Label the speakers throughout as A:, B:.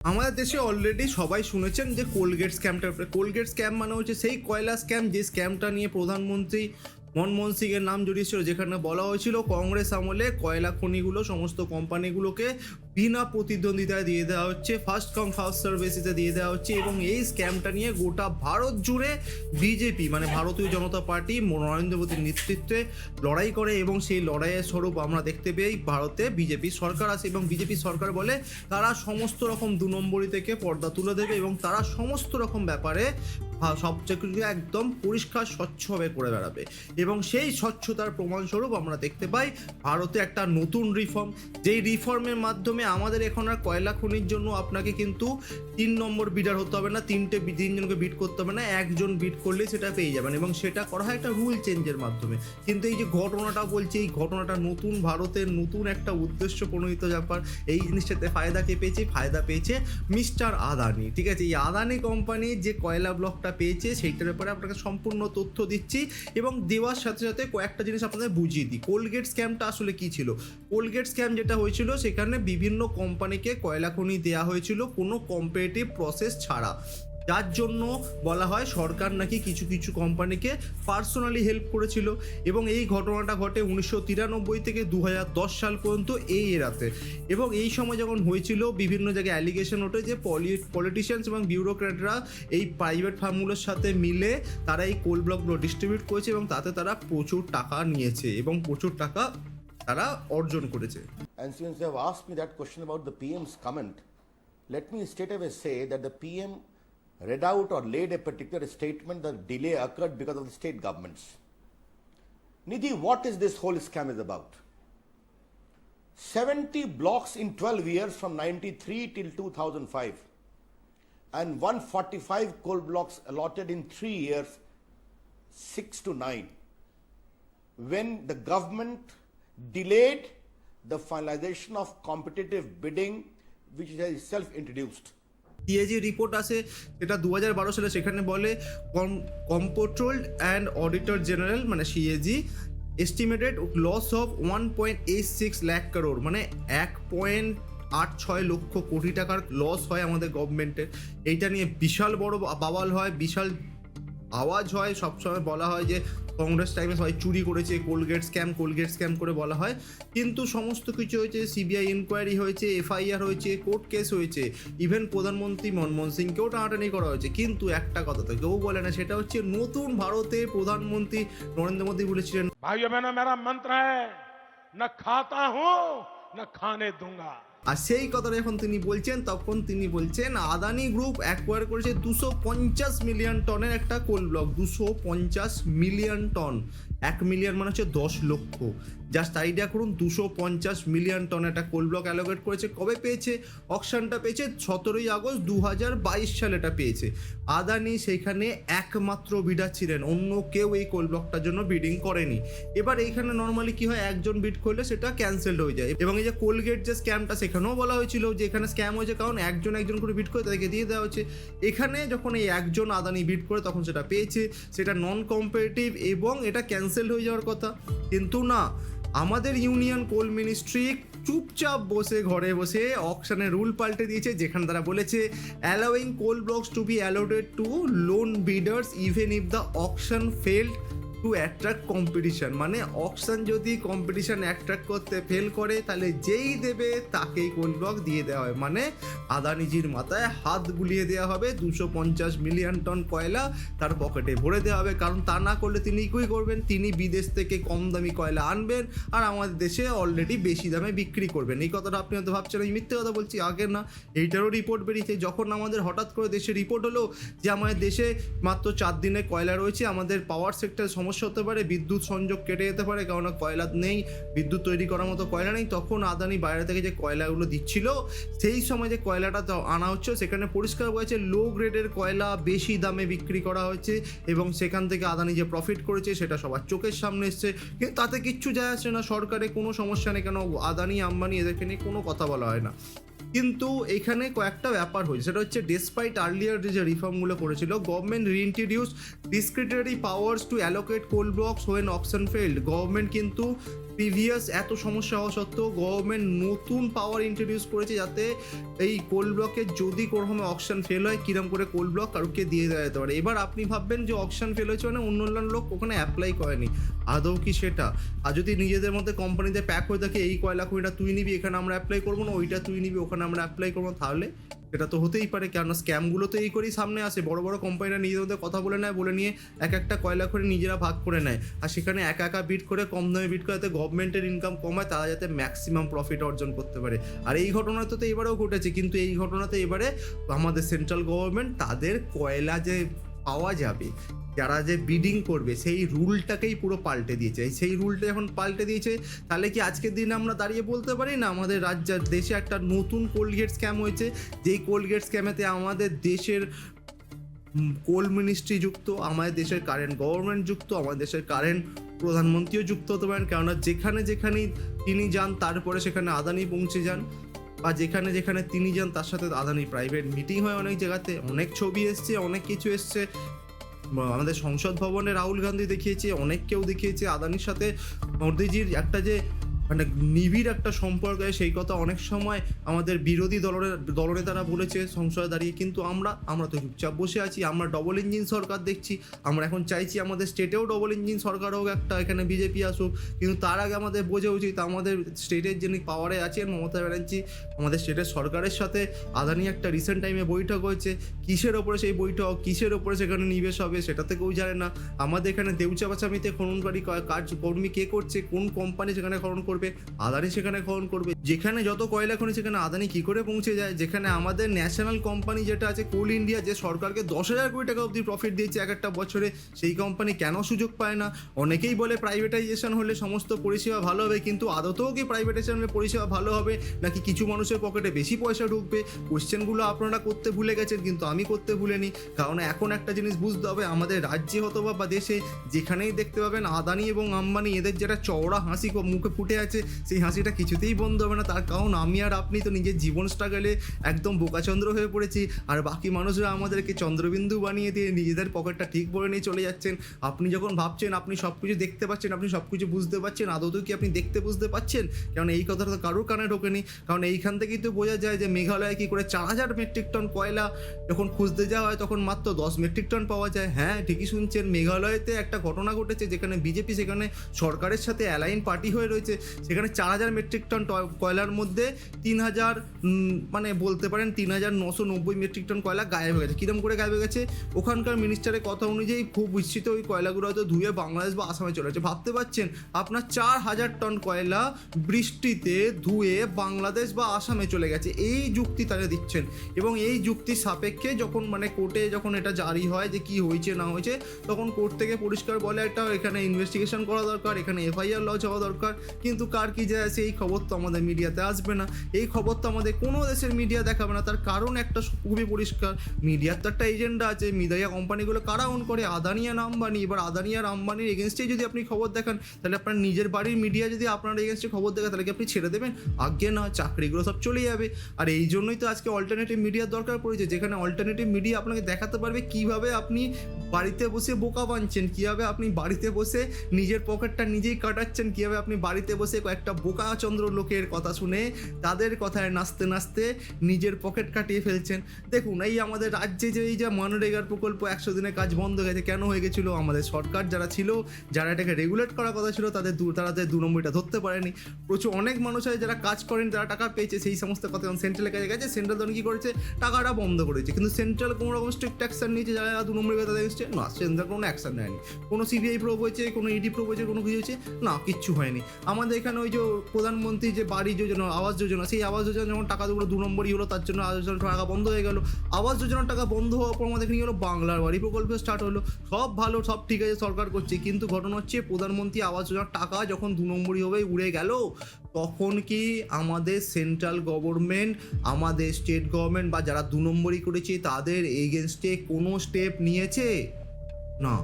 A: আমাদের দেশে অলরেডি সবাই শুনেছেন যে কোলগেট স্ক্যামটার কোলগেট স্ক্যাম মানে হচ্ছে সেই কয়লা স্ক্যাম যে স্ক্যামটা নিয়ে প্রধানমন্ত্রী মনমোহন সিং এর নাম জড়িয়েছিল যেখানে বলা হয়েছিল, কংগ্রেস আমলে কয়লা খনিগুলো, সমস্ত কোম্পানিগুলোকে বিনা প্রতিদ্বন্দ্বিতায় দিয়ে দেওয়া হচ্ছে ফার্স্ট কাম ফার্স্ট সার্ভিসিতে দিয়ে দেওয়া হচ্ছে এবং এই স্ক্যামটা নিয়ে গোটা ভারত জুড়ে বিজেপি মানে ভারতীয় জনতা পার্টি নরেন্দ্র মোদীর নেতৃত্বে লড়াই করে এবং সেই লড়াইয়ের স্বরূপ আমরা দেখতে পাই ভারতে বিজেপি সরকার আছে এবং বিজেপি সরকার বলে তারা সমস্ত রকম দু নম্বরই থেকে পর্দা তুলে দেবে এবং তারা সমস্ত রকম ব্যাপারে সব কিছুকে একদম পরিষ্কার, স্বচ্ছভাবে করে বেড়াবে এবং সেই স্বচ্ছতার প্রমাণস্বরূপ আমরা দেখতে পাই ভারতে একটা নতুন রিফর্ম যেই রিফর্মের মাধ্যমে আমাদের এখন আর কয়লা খনির জন্য আপনাকে কিন্তু তিন নম্বর বিডার হতে হবে না, তিনটে তিনজনকে বিট করতে হবে না, একজন বিট করলে সেটা পেয়ে যাবেন এবং সেটা করা হয় একটা রুল চেঞ্জের মাধ্যমে। কিন্তু এই যে ঘটনাটা বলছে, এই ঘটনাটা নতুন ভারতের নতুন একটা উদ্দেশ্য প্রণোদিত ব্যাপার, এই জিনিসটাতে ফায়দা কে পেয়েছে? ফায়দা পেয়েছে মিস্টার আদানি, ঠিক আছে? এই আদানি কোম্পানি যে কয়লা ব্লকটা পেয়েছে, সেইটার ব্যাপারে আপনাকে সম্পূর্ণ তথ্য দিচ্ছি এবং দেওয়ার সাথে সাথে কয়েকটা জিনিস আপনাদের বুঝিয়ে দিই। কোলগেট স্ক্যামটা আসলে কি ছিল? কোলগেট স্ক্যাম যেটা হয়েছিল, সেখানে বিভিন্ন কোম্পানিকে কয়লা খনি দেওয়া হয়েছিল কোনো কম্পারেটিভ প্রসেস ছাড়া। যার জন্য বলা হয় সরকার নাকি কিছু কিছু কোম্পানিকে পার্সোনালি হেল্প করেছিল এবং এই ঘটনাটা ঘটে উনিশশো তিরানব্বই থেকে দু হাজার দশ সাল পর্যন্ত এই এরাতে। এবং এই সময় যখন হয়েছিল, বিভিন্ন জায়গায় অ্যালিগেশন ওঠে যে পলি পলিটিশিয়ানস এবং বিউরোক্র্যাটরা এই প্রাইভেট ফার্মগুলোর সাথে মিলে তারা এই কোল ব্লকগুলো ডিস্ট্রিবিউট করেছে এবং তাতে তারা প্রচুর টাকা নিয়েছে এবং প্রচুর টাকা তারা অর্জন করেছে
B: And since you have asked me that question about the PM's comment, let me straight away say that the PM read out or laid a particular statement that delay occurred because of the state governments. Nidhi, what is this whole scam is about? 70 blocks in 12 years from 93 till 2005 and 145 coal blocks allotted in 3 years 6 to 9 when the government delayed the finalization of competitive bidding, which it has itself introduced.
A: CAG report আছে যেটা দু বারো সালে সেখানে বলে comptroller and auditor general মানে CAG estimated loss of one point eight six lakh crore মানে এক পয়েন্ট আট ছয় লক্ষ কোটি টাকার লস হয় আমাদের গভর্নমেন্টের এইটা নিয়ে বিশাল বড় বাওয়াল হয়, বিশাল আওয়াজ হয় সবসময় বলা হয় যে কংগ্রেস টাইমে সবাই চুরি করেছে কোলগেট স্ক্যাম কোলগেট স্ক্যাম করে বলা হয় কিন্তু সমস্ত কিছু হয়েছে সিবিআই ইনকোয়ারি হয়েছে এফআইআর হয়েছে কোর্ট কেস হয়েছে ইভেন প্রধানমন্ত্রী মনমোহন সিংকেও টানাটানি করা হয়েছে কিন্তু একটা কথা তো কেউ বলে না সেটা হচ্ছে নতুন ভারতের প্রধানমন্ত্রী নরেন্দ্র মোদী বলেছিলেন
C: भाइयों बहनों मेरा मंत्र है न खाता हूं न खाने दूंगा
A: আর সেই কথাটা যখন তিনি বলছেন, তখন তিনি বলছেন, আদানি গ্রুপ অ্যাকোয়ার করেছে দুশো পঞ্চাশ মিলিয়ন টনের একটা কোল ব্লক দুশো পঞ্চাশ মিলিয়ন টন এক মিলিয়ন মানে হচ্ছে দশ লক্ষ। জাস্ট আইডিয়া করুন, দুশো পঞ্চাশ মিলিয়ন টন একটা কোল ব্লক অ্যালোকেট করেছে, কবে পেয়েছে? অকশনটা পেয়েছে সতেরোই আগস্ট দু হাজার বাইশ সালে এটা পেয়েছে। আদানি সেইখানে একমাত্র বিডার ছিলেন, অন্য কেউ এই কোল ব্লকটার জন্য বিডিং করেনি। এবার এইখানে নর্মালি কি হয়, একজন বিড করলে সেটা ক্যান্সেলড হয়ে যায়। এবং এই যে কোলগেট যে স্ক্যামটা সেখানেও বলা হয়েছিল যে এখানে স্ক্যাম হয়েছে, কারণ একজন একজন করে বিট করে তাদেরকে দিয়ে দেওয়া হচ্ছে। এখানে যখন এই একজন আদানি বিট করে তখন সেটা পেয়েছে, সেটা নন কম্পারেটিভ এবং এটা ক্যান্সেল হয়ে যাওয়ার কথা। কিন্তু না, আমাদের ইউনিয়ন কোল মিনিস্ট্রি চুপচাপ বসে, ঘরে বসে অকশনের রুল পাল্টে দিয়েছে, যেখানে তারা বলেছে allowing coal blocks to be allotted to lone bidders even if the auction failed to attract competition মানে অপশান যদি কম্পিটিশন অ্যাট্রাক্ট করতে ফেল করে, তাহলে যেই দেবে তাকেই কোল ব্লক দিয়ে দেওয়া হয়। মানে আদানিজির মাথায় হাত বুলিয়ে দেওয়া হবে, দুশো পঞ্চাশ মিলিয়ন টন কয়লা তার পকেটে ভরে দেওয়া হবে। কারণ তা না করলে তিনি কী করবেন? তিনি বিদেশ থেকে কম দামি কয়লা আনবেন আর আমাদের দেশে অলরেডি বেশি দামে বিক্রি করবেন। এই কথাটা আপনি হয়তো ভাবছেন, আমি মিথ্যে কথা বলছি? আগে না, এইটারও রিপোর্ট বেরিয়েছে। যখন আমাদের হঠাৎ করে দেশে রিপোর্ট হলো যে, আমাদের দেশে মাত্র চার দিনে কয়লা রয়েছে, আমাদের পাওয়ার সেক্টর সমস্যা হতে পারে, বিদ্যুৎ সংযোগ কেটে যেতে পারে কারণ কয়লা নেই, বিদ্যুৎ তৈরি করার মতো কয়লা নেই। তখন আদানি বাইরে থেকে যে কয়লাগুলো দিচ্ছিল, সেই সময় যে কয়লাটা আনা হচ্ছে, সেখানে পরিষ্কার হয়েছে লো গ্রেডের কয়লা বেশি দামে বিক্রি করা হয়েছে এবং সেখান থেকে আদানি যে প্রফিট করেছে, সেটা সবার চোখের সামনে এসছে। কিন্তু তাতে কিচ্ছু যায় আসছে না, সরকারে কোনো সমস্যা নেই, কেন আদানি, আম্বানি এদেরকে নিয়ে কোনো কথা বলা হয় না। কিন্তু এখানে কয়েকটা ব্যাপার হয়েছে। সেটা হচ্ছে ডেসপাইট আর্লিয়ার যে রিফর্মগুলো করেছিল government reintroduce discretionary powers to allocate coal blocks when auction failed government কিন্তু প্রিভিয়াস এত সমস্যা হওয়া সত্ত্বেও গভর্নমেন্ট নতুন পাওয়ার ইন্ট্রোডিউস করেছে যাতে এই কোল ব্লকে যদি কোনোভাবে অকশন ফেল হয়, কিরম করে কোল ব্লক কারুকে দিয়ে দেওয়া যেতে পারে? এবার আপনি ভাববেন যে অকশন ফেল হয়েছে মানে অন্য অন্য লোক ওখানে অ্যাপ্লাই করেনি। আদৌ কি সেটা? আর যদি নিজেদের মধ্যে কোম্পানিতে প্যাক হয়ে থাকে, এই কয়লা খনিটা তুই নিবি, এখানে আমরা অ্যাপ্লাই করব না, ওইটা তুই নিবি, ওখানে আমরা অ্যাপ্লাই করব তাহলে সেটা তো হতেই পারে, কেননা স্ক্যামগুলো তো এই করেই সামনে আসে। বড় বড় কোম্পানিরা নিজেদের মধ্যে কথা বলে নেয়, বলে নিয়ে এক একটা কয়লা করে নিজেরা ভাগ করে নেয়। আর সেখানে একা একা বিট করে, কম দামে বিট করে, যাতে গভর্নমেন্টের ইনকাম কমায় তারা যাতে ম্যাক্সিমাম প্রফিট অর্জন করতে পারে। আর এই ঘটনাতে তো এবারেও ঘটেছে, কিন্তু এই ঘটনাতে এবারে আমাদের সেন্ট্রাল গভর্নমেন্ট তাদের কয়লা যে পাওয়া যাবে যারা যে বিডিং করবে, সেই রুলটাকেই পুরো পাল্টে দিয়েছে। সেই রুলটা যখন পাল্টে দিয়েছে, তাহলে কি আজকের দিনে আমরা দাঁড়িয়ে বলতে পারি? না, আমাদের রাজ্যের দেশে একটা নতুন কোলগেট স্ক্যাম হয়েছে, যেই কোলগেট স্ক্যামেতে আমাদের দেশের কোল মিনিস্ট্রি যুক্ত, আমাদের দেশের কারেন্ট গভর্নমেন্ট যুক্ত, আমাদের দেশের কারেন্ট প্রধানমন্ত্রীও যুক্ত হতে পারেন। কেননা যেখানে যেখানেই তিনি যান, তারপরে সেখানে আদানি পৌঁছে যান, বা যেখানে যেখানে তিনি যান, তার সাথে আদানি প্রাইভেট মিটিং হয় অনেক জায়গাতে। অনেক ছবি এসছে, অনেক কিছু এসছে। আমাদের সংসদ ভবনে রাহুল গান্ধী দেখিয়েছে অনেককেও দেখিয়েছে। আদানির সাথে মোদিজির একটা যে মানে নিবিড় একটা সম্পর্ক সেই কথা অনেক সময় আমাদের বিরোধী দলের, দলনেতারা বলেছে সংসদে দাঁড়িয়ে, কিন্তু আমরা আমরা তো চুপচাপ বসে আছি, আমরা ডবল ইঞ্জিন সরকার দেখছি, আমরা এখন চাইছি আমাদের স্টেটেও ডবল ইঞ্জিন সরকার হোক একটা, এখানে বিজেপি আসুক, কিন্তু তার আগে আমাদের বোঝা উচিত, আমাদের স্টেটের যিনি পাওয়ারে আছেন মমতা ব্যানার্জি, আমাদের স্টেটের সরকারের সাথে আদানি একটা রিসেন্ট টাইমে বৈঠক হয়েছে, কিসের ওপরে সেই বৈঠক, কিসের ওপরে সেখানে নিবেশ হবে, সেটা তো কেউ জানে না, আমাদের এখানে দেউচাপাচামিতে খননকারী কা- কাজ কর্মী কে করছে, কোন কোম্পানি সেখানে খনন করবে আদানি সেখানে খনন করবে। যেখানে যত কয়লা খনি, সেখানে আদানি কি করে পৌঁছে যায়? যেখানে আমাদের ন্যাশনাল কোম্পানি যেটা আছে, কোল ইন্ডিয়া, যে সরকারকে দশ হাজার কোটি টাকা অবধি প্রফিট দিয়েছে এক একটা বছরে, সেই কোম্পানি কেন সুযোগ পায় না? অনেকেই বলে প্রাইভেটাইজেশন হলে সমস্ত পরিষেবা ভালো হবে, কিন্তু আদতেও কি প্রাইভেটাইজেশনের পরিষেবা ভালো হবে? নাকি কিছু মানুষের পকেটে বেশি পয়সা ঢুকবে? কোশ্চেনগুলো আপনারা করতে ভুলে গেছেন, কিন্তু আমি করতে ভুলিনি। কারণ এখন একটা জিনিস বুঝতে হবে, আমাদের রাজ্যে হতো বা দেশে যেখানেই দেখতে পাবেন, আদানি এবং আম্বানি এদের যেটা চওড়া হাসি মুখে ফুটে আছে সেই হাসিটা কিছুতেই বন্ধ হবে না। তার কারণ আমি আর আপনি তো নিজের জীবন স্ট্রাগলে একদম বোকাচন্দ্র হয়ে পড়েছি। আর বাকি মানুষরা আমাদেরকে চন্দ্রবিন্দু বানিয়ে দিয়ে নিজেদের পকেটটা ঠিক করে নিয়ে চলে যাচ্ছেন। আপনি যখন ভাবছেন, আপনি সব কিছু দেখতে পাচ্ছেন, আপনি সব কিছু বুঝতে পারছেন আদৌ কি আপনি দেখতে বুঝতে পাচ্ছেন? কারণ এই কথাটা তো কারোর কানে ঢোকেনি। কারণ এইখান থেকেই তো বোঝা যায় যে মেঘালয়ে কি করে চার হাজার মেট্রিক টন কয়লা যখন খুঁজতে যাওয়া হয়, তখন মাত্র দশ মেট্রিক টন পাওয়া যায়। হ্যাঁ ঠিকই শুনছেন, মেঘালয়তে একটা ঘটনা ঘটেছে যেখানে বিজেপি সেখানে সরকারের সাথে অ্যালাইন পার্টি হয়ে রয়েছে। সেখানে চার হাজার মেট্রিক টন কয়লার মধ্যে তিন হাজার মানে বলতে পারেন তিন হাজার নশো নব্বই মেট্রিক টন কয়লা গায়েব হয়ে গেছে। কিরম করে গায়েব হয়ে গেছে? ওখানকার মিনিস্টারের কথা অনুযায়ী খুব বিস্তৃত ওই কয়লাগুলো হয়তো ধুয়ে বাংলাদেশ বা আসামে চলে যাচ্ছে ভাবতে পারছেন আপনার চার হাজার টন কয়লা বৃষ্টিতে ধুয়ে বাংলাদেশ বা আসামে চলে গেছে। এই যুক্তি তারা দিচ্ছেন। এবং এই যুক্তি সাপেক্ষে যখন মানে কোর্টে যখন এটা জারি হয় যে কি হয়েছে, না হয়েছে, তখন কোর্ট থেকে পরিষ্কার বলে একটা এখানে ইনভেস্টিগেশন করা দরকার, এখানে এফআইআর লজ হওয়া দরকার। কিন্তু কার কি যায় আসে এই খবর তো আমাদের মিডিয়াতে আসবে না। এই খবর তো আমাদের কোনো দেশের মিডিয়া দেখাবে না। তার কারণ একটা খুবই পরিষ্কার। মিডিয়ার তো একটা এজেন্ডা আছে। মিডিয়া কোম্পানিগুলো কারা অন করে? আদানি আর আম্বানি। এবার আদানি আর আম্বানির এগেনস্টে যদি আপনি খবর দেখান, তাহলে আপনার নিজের বাড়ির মিডিয়া যদি আপনার এগেনস্টে খবর দেখায়, তাহলে কি আপনি ছেড়ে দেবেন? আগে না, চাকরিগুলো সব চলে যাবে। আর এই জন্যই তো আজকে অল্টারনেটিভ মিডিয়ার দরকার পড়েছে। যেখানে অল্টারনেটিভ মিডিয়া আপনাকে দেখাতে পারবে কীভাবে আপনি বাড়িতে বসে বোকা বানছেন, কীভাবে আপনি বাড়িতে বসে নিজের পকেটটা নিজেই কাটাচ্ছেন, কীভাবে আপনি বাড়িতে বসে কয়েকটা বোকা চন্দ্র লোকের কথা শুনে তাদের কথায় নাচতে নাচতে নিজের পকেট কাটিয়ে ফেলছেন। দেখুন, এই আমাদের রাজ্যে যে এই যে মনরেগার প্রকল্প একশো দিনের কাজ বন্ধ গেছে, কেন হয়ে গেছিল? আমাদের সরকার যারা ছিল, যারা এটাকে রেগুলেট করার কথা ছিল, তাদের দু তারা দু নম্বরটা ধরতে পারেনি। প্রচুর অনেক মানুষ আছে যারা কাজ করেন, যারা টাকা পেয়েছে, সেই সমস্ত কথা। যখন সেন্ট্রালের কাছে গেছে সেন্ট্রাল তখন কী করেছে? টাকাটা বন্ধ করেছে। কিন্তু সেন্ট্রাল কোনো রকম স্ট্রিক্ট অ্যাকশন নিয়েছে, যারা দু নম্বরের কথা দেখছে না সেন্ট্রাল কোনো অ্যাকশন নেয়নি। কোনো সিবিআই প্রোব হয়েছে, কোনো ইডি প্রোব হয়েছে, কোনো কিছু হয়েছে? না, কিচ্ছু হয়নি। আমাদের এখানে ওই যে প্রধানমন্ত্রী যে বাড়ি যোজনা, আবাস যোজনা, সেই আবাস যোজনা যখন টাকা টাকাগুলো দু নম্বরই হলো, তার জন্য আবাস যোজনার টাকা বন্ধ হয়ে গেল। আবাস যোজনার টাকা বন্ধ হওয়ার পর আমাদের এখানে হলো বাংলার বাড়ি প্রকল্প স্টার্ট হলো। সব ভালো, সব ঠিক আছে, সরকার করছে। কিন্তু ঘটনা হচ্ছে, প্রধানমন্ত্রী আবাস যোজনার টাকা যখন দু নম্বরই হবে, উড়ে গেল, তখন কি আমাদের সেন্ট্রাল গভর্নমেন্ট আমাদের স্টেট গভর্নমেন্ট বা যারা দু নম্বরই করেছে, তাদের এগেনস্টে কোনো স্টেপ নিয়েছে? না।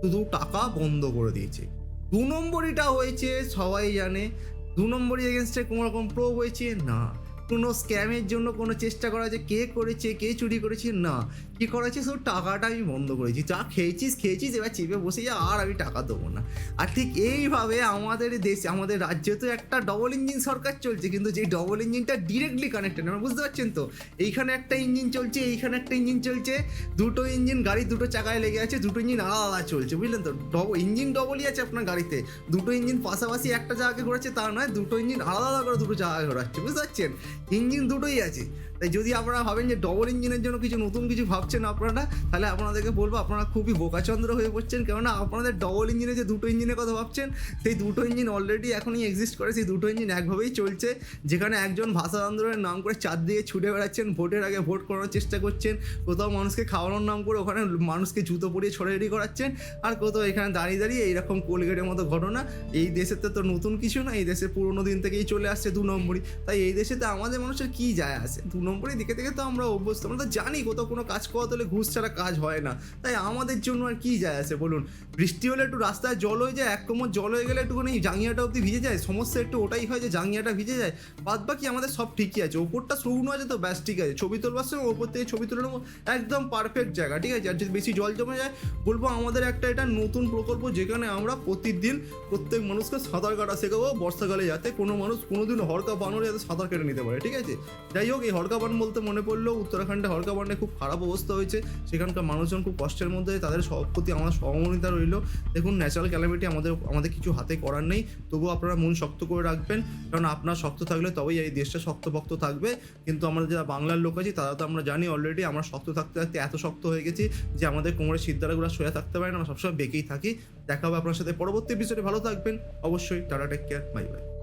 A: শুধু টাকা বন্ধ করে দিয়েছে। দু নম্বরিটা হয়েছে সবাই জানে। দু নম্বরই এগেনস্টে কোনো রকম প্রো হয়েছে? না। কোনো স্ক্যামের জন্য কোনো চেষ্টা করা যে কে করেছে, কে চুরি করেছে? না। কি করেছে শুধু টাকাটা আমি বন্ধ করেছি যা খেয়েছিস খেয়েছিস, এবার চেপে বসে যা, আর আমি টাকা দেবো না। আর ঠিক এইভাবে আমাদের দেশে, আমাদের রাজ্যে তো একটা ডবল ইঞ্জিন সরকার চলছে, কিন্তু যে ডবল ইঞ্জিনটা ডিরেক্টলি কানেক্টেড আপনারা বুঝতে পারছেন তো? এইখানে একটা ইঞ্জিন চলছে, এইখানে একটা ইঞ্জিন চলছে। দুটো ইঞ্জিন গাড়ির দুটো চাকায় লেগে আছে, দুটো ইঞ্জিন আলাদা আলাদা চলছে, বুঝলেন তো? ডবল ইঞ্জিন ডবলই আছে আপনার গাড়িতে। দুটো ইঞ্জিন পাশাপাশি একটা জায়গাকে ঘোরাচ্ছে, তা নয়, দুটো ইঞ্জিন আলাদা আলাদা করে দুটো জায়গায় ঘোরাচ্ছে, বুঝতে পারছেন? ইঞ্জিন দুটোই আছে। তাই যদি আপনারা ভাবেন যে ডবল ইঞ্জিনের জন্য কিছু নতুন কিছু ভাবছেন আপনারা, তাহলে আপনাদেরকে বলব আপনারা খুবই বোকাচন্দ্র হয়ে পড়ছেন। কেননা আপনাদের ডবল ইঞ্জিনে যে দুটো ইঞ্জিনের কথা ভাবছেন, সেই দুটো ইঞ্জিন অলরেডি এখনই এক্সিস্ট করে, সেই দুটো ইঞ্জিন একভাবেই চলছে। যেখানে একজন ভাষা আন্দোলনের নাম করে চার দিকে ছুটে বেড়াচ্ছেন, ভোটের আগে ভোট করানোর চেষ্টা করছেন, কোথাও মানুষকে খাওয়ানোর নাম করে ওখানে মানুষকে জুতো পরিয়ে ছড়াছড়ি করাচ্ছেন, আর কোথাও এখানে দাঁড়িয়ে দাঁড়িয়ে এইরকম কোলগেটের মতো ঘটনা। এই দেশের তো নতুন কিছু না, এই দেশে পুরোনো দিন থেকেই চলে আসছে দু নম্বরই। তাই এই দেশেতে আমাদের মানুষের কী যায় আসে? দু নম্বরই দিকে থেকে তো আমরা অভ্যস্ত, আমরা তো জানি কোথাও কোনো কাজ করা হলে ঘুষ ছাড়া কাজ হয় না। তাই আমাদের জন্য আর কি যায় আসে বলুন? বৃষ্টি হলে একটু রাস্তায় জল হয়ে যায়, এক কোমর জল হয়ে গেলে একটুখানি জাঙ্গিয়াটা অবধি ভিজে যায়, সমস্যা একটু ওটাই হয় যে জাঙ্গিয়াটা ভিজে যায়। বাদ বাকি আমাদের সব ঠিকই আছে, ওপরটা শুকনো আছে তো ব্যাস ঠিক আছে, ছবি তোলবার সময় ওপর থেকে ছবি তুলে নেব, একদম পারফেক্ট জায়গা, ঠিক আছে? আর যদি বেশি জল জমে যায়, বলব আমাদের একটা এটা নতুন প্রকল্প যেখানে আমরা প্রতিদিন প্রত্যেক মানুষকে সাঁতার কাটা শেখাবো বর্ষাকালে, যাতে কোনো মানুষ কোনোদিন হরকা বানরে যাতে সাঁতার কেটে নিতে পারে, ঠিক আছে? যাই হোক, এই হরকা বান বলতে মনে পড়ল উত্তরাখণ্ডে হরকা বানে খুব খারাপ অবস্থা হয়েছে। সেখানকার মানুষজন খুব কষ্টের মধ্যে তাদের সব প্রতি আমার সহমর্মিতা রইল। দেখুন ন্যাচারাল ক্যালামিটি আমাদের আমাদের কিছু হাতে করার নেই। তবুও আপনারা মন শক্ত করে রাখবেন। কারণ আপনার শক্ত থাকলে তবেই এই দেশটা শক্তপক্ত থাকবে। কিন্তু আমরা যারা বাংলার লোক আছি, তারা তো আমরা জানি অলরেডি আমরা শক্ত থাকতে থাকতে এত শক্ত হয়ে গেছি যে আমাদের কোমরের সিদ্ধারাগুলো সোজা থাকতে পারে না। আমরা সবসময় বেঁকেই থাকি। দেখা হবে আপনার সাথে পরবর্তী এপিসোডে ভালো থাকবেন। অবশ্যই tata take care bye bye